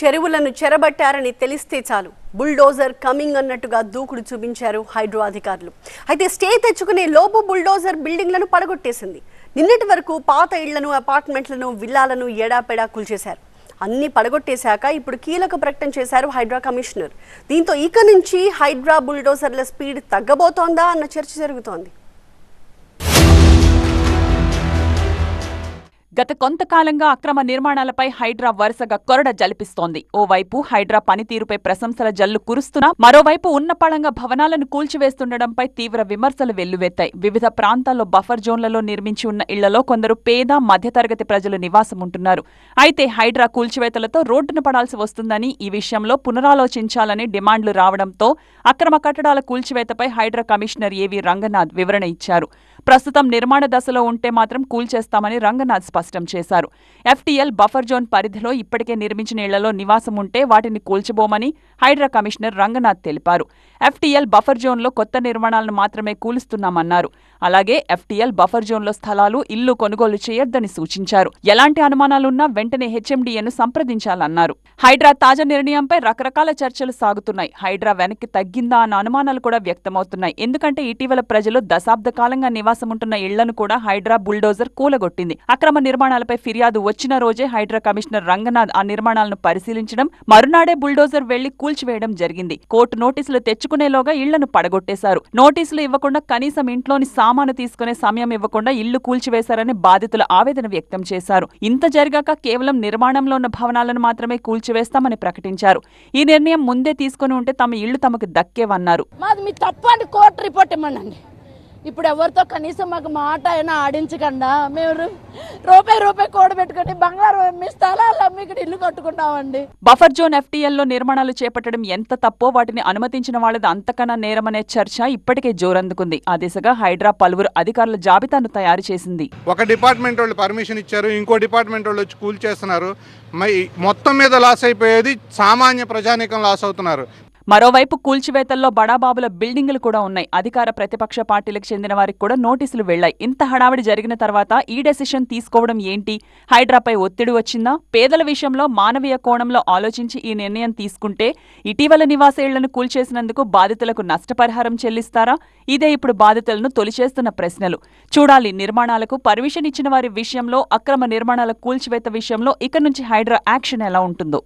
చెరువులను చెరబట్టారని తెలిస్తే చాలు. బుల్డోజర్ కమింగ్ అన్నట్టుగా దూకుడు చూపించారు హైడ్రో అధికారులు. అయితే స్టే తెచ్చుకునే లోపు బుల్డోజర్ బిల్డింగ్లను పడగొట్టేసింది. నిన్నటి వరకు పాత ఇళ్ళను అపార్ట్మెంట్లను విల్లాలను ఎడాపెడా కూల్చేశారు. అన్ని పడగొట్టేశాక ఇప్పుడు కీలక ప్రకటన చేశారు హైడ్రా కమిషనర్. దీంతో ఇక నుంచి హైడ్రా బుల్డోజర్ల స్పీడ్ తగ్గబోతోందా అన్న చర్చ జరుగుతోంది. గత కొంతకాలంగా అక్రమ నిర్మాణాలపై హైడ్రా వరుసగా కొరడ జలిపిస్తోంది. ఓవైపు హైడ్రా పనితీరుపై ప్రశంసల జల్లు కురుస్తున్నా మరోవైపు ఉన్నపళంగా భవనాలను కూల్చివేస్తుండడంపై తీవ్ర విమర్శలు వెల్లువెత్తాయి. వివిధ ప్రాంతాల్లో బఫర్ జోన్లలో నిర్మించి ఉన్న ఇళ్ళలో కొందరు పేద మధ్యతరగతి ప్రజలు నివాసం ఉంటున్నారు అయితే హైడ్రా కూల్చివేతలతో రోడ్డున పడాల్సి వస్తుందని ఈ విషయంలో పునరాలోచించాలని డిమాండ్లు రావడంతో అక్రమ కట్టడాల కూల్చివేతపై హైడ్రా కమిషనర్ ఏవి రంగనాథ్ వివరణ ఇచ్చారు. ప్రస్తుతం నిర్మాణ దశలో ఉంటే మాత్రం కూల్చేస్తామని రంగనాథ్ స్పష్టం చేశారు. ఎఫ్టీఎల్ బఫర్ జోన్ పరిధిలో ఇప్పటికే నిర్మించిన ఇళ్ళలో నివాసం ఉంటే వాటిని కూల్చబోమని హైడ్రా కమిషనర్ రంగనాథ్ తెలిపారు. ఎఫ్టీఎల్ బఫర్ జోన్లో కొత్త నిర్మాణాలను మాత్రమే కూలుస్తున్నామన్నారు. అలాగే ఎఫ్టీఎల్ బఫర్ జోన్లో స్థలాలు ఇల్లు కొనుగోలు చేయొద్దని సూచించారు. ఎలాంటి అనుమానాలున్నా వెంటనే హెచ్ఎండిఏను సంప్రదించాలన్నారు. హైడ్రా తాజా నిర్ణయంపై రకరకాల చర్చలు సాగుతున్నాయి. హైడ్రా వెనక్కి తగ్గిందా అన్న అనుమానాలు కూడా వ్యక్తమవుతున్నాయి. ఎందుకంటే ఇటీవల ప్రజలు దశాబ్ద కాలంగా నివాసముంటున్న ఇళ్ళను కూడా హైడ్రా బుల్డోజర్ కూలగొట్టింది. అక్రమ నిర్మాణాలపై ఫిర్యాదు వచ్చిన రోజే హైడ్రా కమిషనర్ రంగనాథ్ ఆ నిర్మాణాలను పరిశీలించడం మరునాడే బుల్డోజర్ వెళ్ళి కూల్చివేయడం జరిగింది. కోర్టు నోటీసులు తెచ్చుకునేలోగా ఇళ్ళను పడగొట్టేశారు. నోటీసులు ఇవ్వకుండా కనీసం ఇంట్లోని సామాను తీసుకునే సమయం ఇవ్వకుండా ఇల్లు కూల్చివేశారని బాధితులు ఆవేదన వ్యక్తం చేశారు. ఇంత జరిగాక కేవలం నిర్మాణంలో ఉన్న భవనాలను మాత్రమే కూల్చివేస్తామని ప్రకటించారు. ఈ నిర్ణయం ముందే తీసుకుని ఉంటే తమ ఇళ్ళు తమకు దక్కేవన్నారు. మాది మీ తప్పు కోర్టు రిపోర్ట్ ఇవ్వండి ఇప్పుడు ఎవరితో కనీసం మాకు మాట అయినా ఆడించకుండా మేము రూపాయి రూపాయి కూడబెట్టుకొని బంగారు మీ స్థలాలు అమ్మి ఇక్కడ ఇల్లు కట్టుకుంటామండి. బఫర్ జోన్ ఎఫ్టీఎల్లో నిర్మాణాలు చేపట్టడం ఎంత తప్పో వాటిని అనుమతించిన వాళ్ళది అంతకన్నా నేరమనే చర్చ ఇప్పటికే జోరందుకుంది. ఆ దిశగా హైడ్రా పలువురు అధికారుల జాబితాను తయారు చేసింది. ఒక డిపార్ట్మెంట్ వాళ్ళు పర్మిషన్ ఇచ్చారు ఇంకో డిపార్ట్మెంట్ వాళ్ళు వచ్చి కూల్ చేస్తున్నారు. మొత్తం మీద లాస్ అయిపోయేది సామాన్య ప్రజానీకం లాస్ అవుతున్నారు. మరోవైపు కూల్చివేతల్లో బడాబాబుల బిల్డింగులు కూడా ఉన్నాయి. అధికార ప్రతిపక్ష పార్టీలకు చెందిన వారికి కూడా నోటీసులు వెళ్ళాయి ఇంత హడావిడి జరిగిన తర్వాత ఈ డెసిషన్ తీసుకోవడం ఏంటి? హైడ్రాపై ఒత్తిడి వచ్చిందా? పేదల విషయంలో మానవీయ కోణంలో ఆలోచించి ఈ నిర్ణయం తీసుకుంటే ఇటీవల నివాస ఇళ్ళను కూల్చేసినందుకు బాధితులకు నష్టపరిహారం చెల్లిస్తారా? ఇదే ఇప్పుడు బాధితులను తొలిచేస్తున్న ప్రశ్నలు. చూడాలి నిర్మాణాలకు పర్మిషన్ ఇచ్చిన వారి విషయంలో అక్రమ నిర్మాణాల కూల్చివేత విషయంలో ఇక నుంచి హైడ్రా యాక్షన్ ఎలా ఉంటుందో.